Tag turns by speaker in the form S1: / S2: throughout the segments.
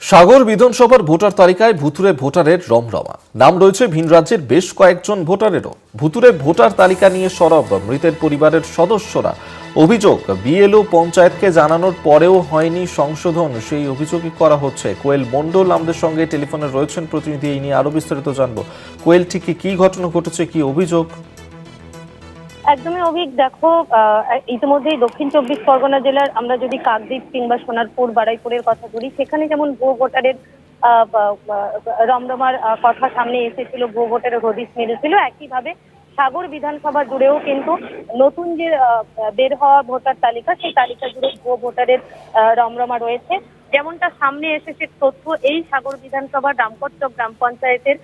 S1: সাগর বিধানসভার ভোটার তালিকায় ভুতুরে ভোটারের রমরমা। নাম রয়েছে ভিন রাজ্যের বেশ কয়েকজন ভোটারেরও। ভুতুরে ভোটার তালিকা নিয়ে সরব মৃতের পরিবারের সদস্যরা। অভিযোগ, বিএলও পঞ্চায়েতকে জানানোর পরেও হয়নি সংশোধন। সেই অভিযোগই করা হচ্ছে। কোয়েল মণ্ডল আমাদের সঙ্গে টেলিফোনে রয়েছেন প্রতিনিধি, এই নিয়ে আরও বিস্তারিত জানব। কোয়েল, ঠিক কি ঘটনা ঘটেছে? কি অভিযোগ?
S2: একদমই অভিক দেখো ইতিমধ্যেই দক্ষিণ চব্বিশ পরগনা জেলার আমরা যদি কাকদ্বীপ কিংবা সোনারপুর, বারাইপুরের কথা বলি, সেখানে যেমন ভুয়ো ভোটারের রমরমার কথা সামনে এসেছিল ভুয়ো ভোটারের হদিস মেরেছিল, একইভাবে সাগর বিধানসভা জুড়েও কিন্তু নতুন যে বের হওয়া ভোটার তালিকা, সেই তালিকা জুড়ে ভুয়ো ভোটারের রমরমা রয়েছে। যেমনটা সামনে এসেছে তথ্য, এই সাগর বিধানসভা রামপট্ট গ্রাম পঞ্চায়েতের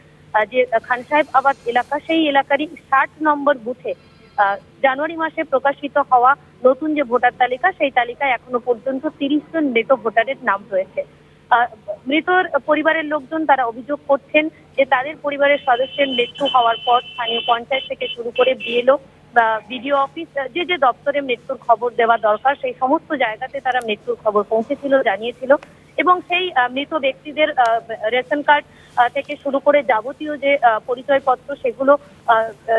S2: যে, খান সাহেব আবাদ এলাকা, সেই এলাকারই ষাট নম্বর বুথে জানুয়ারি মাসে প্রকাশিত হওয়া নতুন যে ভোটার তালিকা, সেই তালিকায় এখনও পর্যন্ত তিরিশ জন মৃত ভোটারের নাম রয়েছে। মৃতর পরিবারের লোকজন তারা অভিযোগ করছেন যে তাদের পরিবারের সদস্যের মৃত্যু হওয়ার পর স্থানীয় পঞ্চায়েত থেকে শুরু করে বিএলও বা বিডিও অফিস যে যে দপ্তরে মৃত্যুর খবর দেওয়া দরকার, সেই সমস্ত জায়গাতে তারা মৃত্যুর খবর পৌঁছেছিল, জানিয়েছিল। এবং সেই মৃত ব্যক্তিদের রেশন কার্ড থেকে শুরু করে যাবতীয় যে পরিচয়পত্র সেগুলো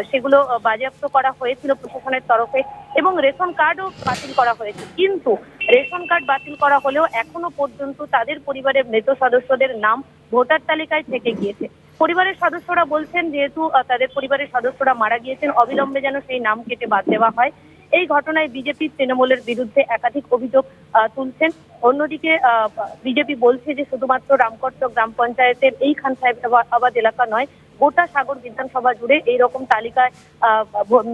S2: সেগুলো বাজেয়াপ্ত করা হয়েছিল প্রশাসনের তরফে এবং রেশন কার্ডও বাতিল করা হয়েছে। কিন্তু রেশন কার্ড বাতিল করা হলেও এখনও পর্যন্ত তাদের পরিবারের মৃত সদস্যদের নাম ভোটার তালিকায় থেকে গিয়েছে। পরিবারের সদস্যরা বলছেন, যেহেতু তাদের পরিবারের সদস্যরা মারা গিয়েছেন, অবিলম্বে যেন সেই নাম কেটে বাদ দেওয়া হয়। এই ঘটনায় বিজেপি তৃণমূলের বিরুদ্ধে একাধিক অভিযোগ তুলছেন। অন্যদিকে বিজেপি বলছে যে শুধুমাত্র রামকট্ট গ্রাম পঞ্চায়েতের এই খান সাহেব আবাদ এলাকা নয়, গোটা সাগর বিধানসভা জুড়ে এই রকম তালিকায়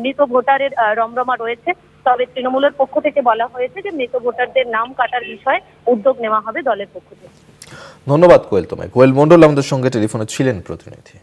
S2: মৃত ভোটারের রমরমা রয়েছে। তবে তৃণমূলের পক্ষ থেকে বলা হয়েছে যে মৃত ভোটারদের নাম কাটার বিষয়ে উদ্যোগ নেওয়া হবে দলের পক্ষ থেকে।
S1: ধন্যবাদ কোয়েল তোমায়। কোয়েল মণ্ডল আমাদের সঙ্গে টেলিফোনে ছিলেন প্রতিনিধি।